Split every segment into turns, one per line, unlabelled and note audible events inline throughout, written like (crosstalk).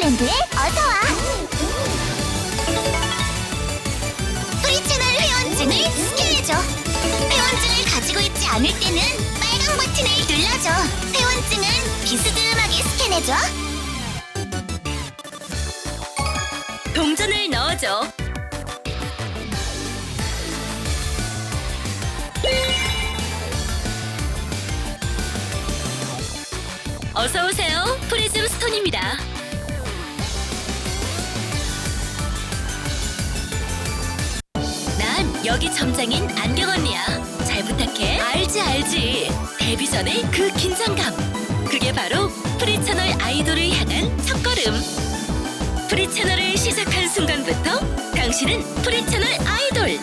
프리채널랜드에 어서와! 프리채널 회원증을 스캔해줘! 회원증을 가지고 있지 않을 때는 빨간 버튼을 눌러줘! 회원증은 비스듬하게 스캔해줘!
동전을 넣어줘. 어서 오세요. 프리즘 스톤입니다. 여기 점장인 안경 언니야. 잘 부탁해. 알지 알지. 데뷔 전의 그 긴장감. 그게 바로 프리채널 아이돌을 향한 첫걸음. 프리채널을 시작한 순간부터 당신은 프리채널 아이돌.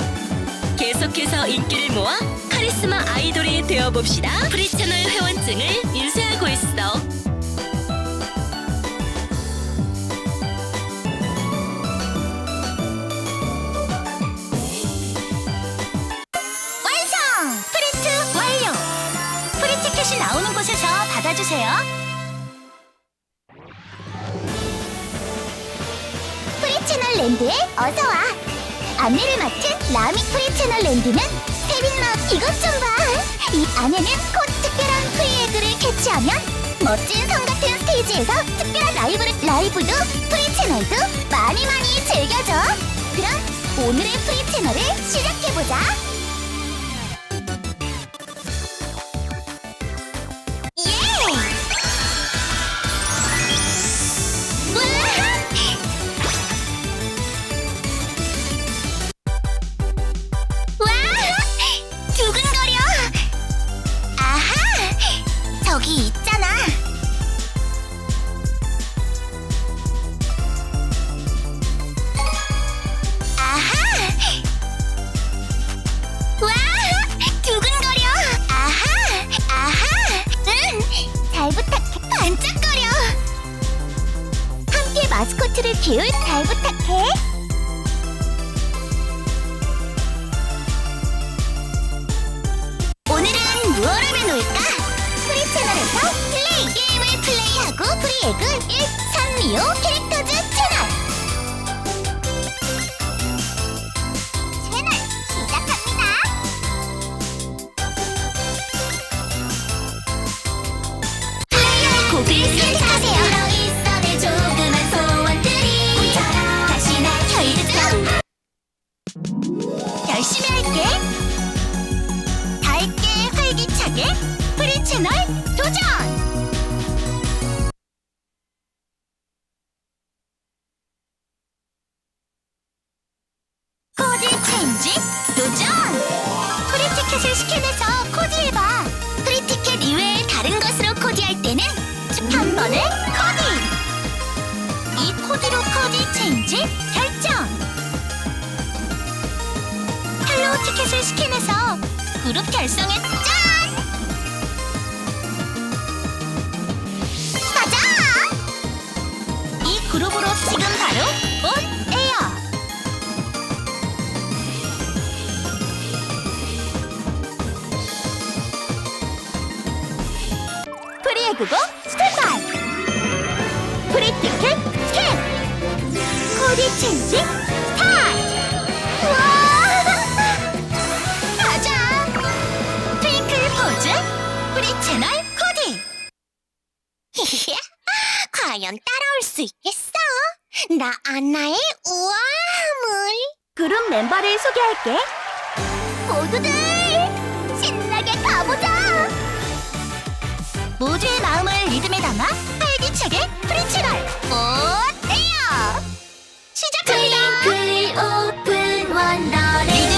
계속해서 인기를 모아 카리스마 아이돌이 되어봅시다. 프리채널 회원증을 인쇄하고 있어.
받아주세요. 프리채널 랜드에 어서 와! 안내를 맡은 라미 프리채널 랜드는 세빈맛 이것 좀 봐! 이 안에는 곧 특별한 프리에그를 캐치하면 멋진 성 같은 스테이지에서 특별한 라이브를, 라이브도 프리채널도 많이 많이 즐겨줘! 그럼 오늘의 프리채널을 시작해보자! 키울 잘 부탁해! 체인지 도전! 프리티켓을 스캔해서 코디해봐! 프리티켓 이외에 다른 것으로 코디할 때는 한 번에 코디! 이 코디로 코디 체인지 결정! 헬로우 티켓을 스캔해서 그룹 결성에 짠! 채널 코디. (laughs) 과연 따라올 수 있겠어? 나 안나의 우아함을. 그룹 멤버를 소개할게. 모두들 신나게 가보자. 모두의 마음을 리듬에 담아 활기차게 프리치럴 어때요? 시작합니다. 오픈 원더 리듬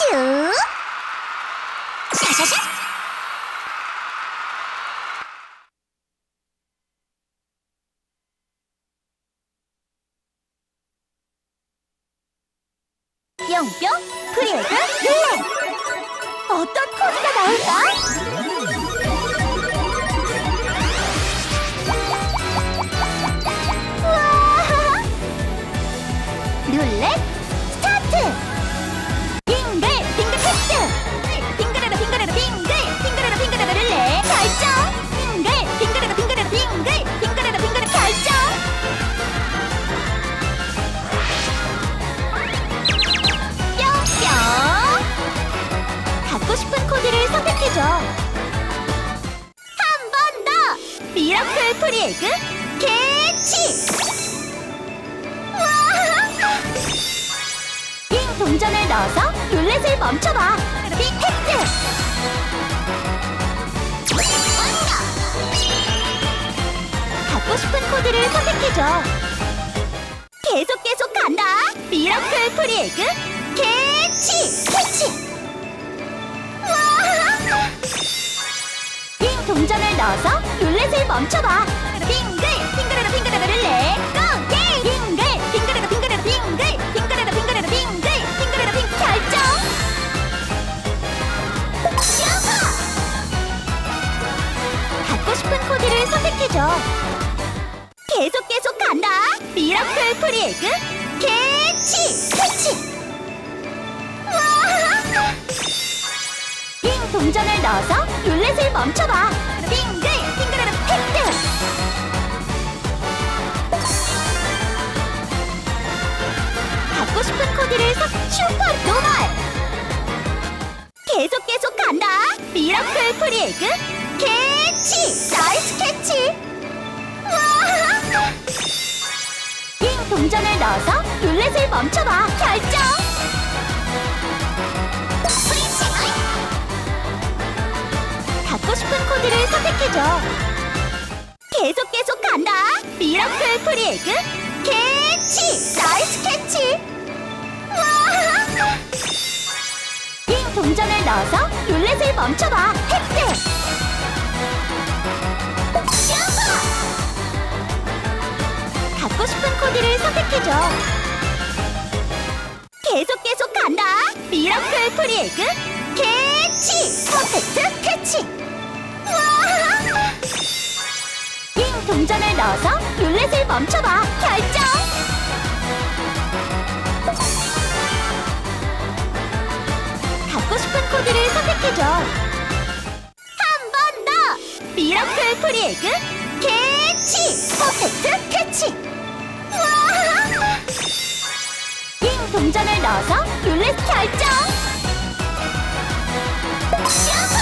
슈! 프리에그 캐치! 와! 빙 동전을 넣어서 룰렛을 멈춰봐. 빙 획득! 갖고 싶은 코드를 선택해줘. 계속 계속 간다. 미라클 프리에그 캐치! 캐치! 와! 빙 동전을 넣어서 멈춰봐. 빙글 빙글에다 빙글에다 룰렛 고! 예! 빙글 빙글에다 빙글에다 빙글 빙글에다 빙글에다 빙글 빙글에다 빙 결정. 슈퍼! 갖고 싶은 코드를 선택해줘. 계속 계속 간다. 미라클 프리에그 캐치! 캐치! 와! 빙 동전을 넣어서 룰렛을 멈춰봐. 빙 갖고 싶은 코드를 선 슈퍼 노멀. 계속 계속 간다. 미라클 프리에그 캐치. 나이스 캐치. 와! 빙 동전을 넣어서 룰렛을 멈춰봐. 결정. 갖고 싶은 코드를 선택해줘. 계속 계속 간다. 미라클 프리에그 캐치. 나이스 캐치. 와! 빙 동전을 넣어서 룰렛을 멈춰봐. 획득. 슈퍼! 갖고 싶은 코드를 선택해줘. 계속 계속 간다. 미라클 프리에그 캐치. 퍼펙트 캐치. 와! 빙 동전을 넣어서 룰렛을 멈춰봐. 결정. 선택해줘. 한번 더. 미라클 프리에그 캐치. 퍼펙트 캐치. 와! 빙 동전을 넣어서 룰렛 결정. 슈퍼!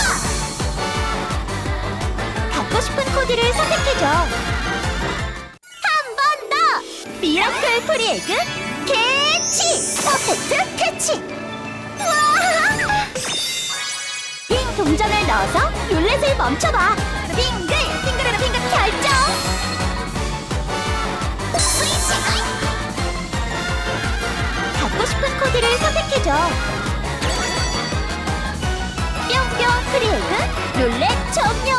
갖고 싶은 코드를 선택해줘. 한 번 더! 미라클 프리에그 캐치! 퍼펙트 캐치! 동전을 넣어서 룰렛을 멈춰봐. 빙글! 빙글에다 빙글 결정! 갖고 싶은 코드를 선택해줘. 뿅뿅 프리에그 룰렛 종료!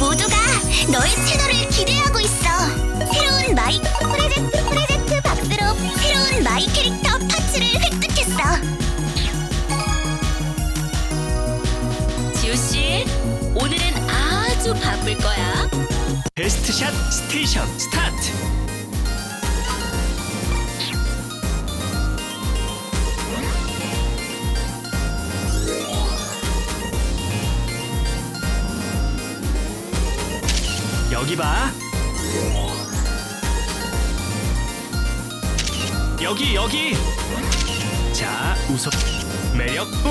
모두가 너의 채널을 기대하고 있어. 새로운 마이 프레제트 프레제트 박스로 새로운 마이 캐릭터 파츠를 획득했어.
지우 씨, 오늘은 아주 바쁠 거야.
베스트샷 스테이션 스타트! 여기 봐! 여기 여기 자 우선 매력 뿜.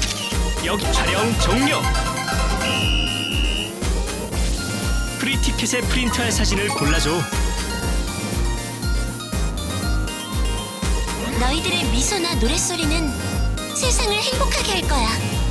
여기 촬영 종료 프리티켓에 프린트할 사진을 골라줘
너희들의 미소나 노랫소리는 세상을 행복하게 할 거야.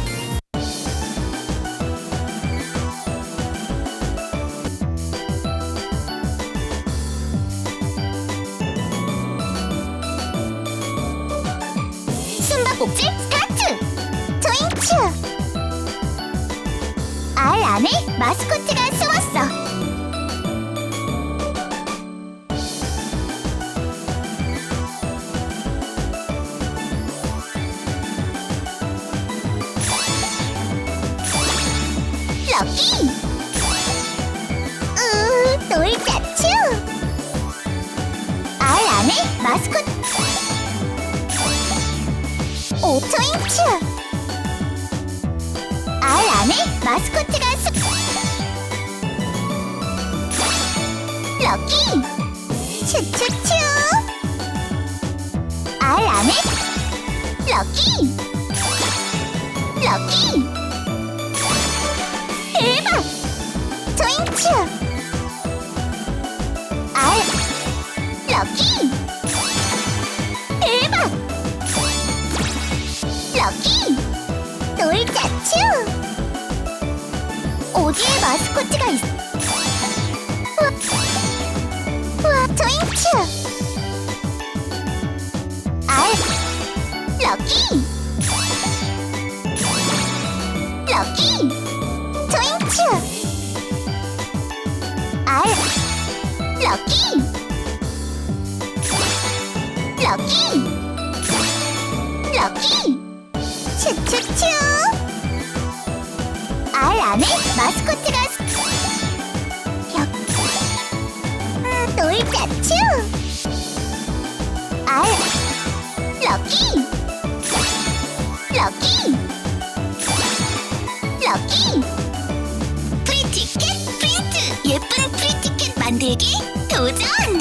마스코트가 숨었어. 럭키! 마스코트 오토인츠 알 안에 마스코트가 스 럭키. 츄츄츄 알 안에 럭키. 럭키. 대박. 토인츠. 알 럭키. 대박. 럭키. 놀자츄 어디에 마스코트가 있어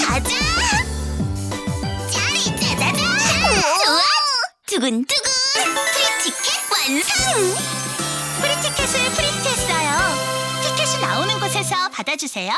가자. 짜리 짜자자 좋아. 두근두근. 프리티켓 완성. 프리티켓을 프린트했어요. 티켓이 나오는 곳에서 받아주세요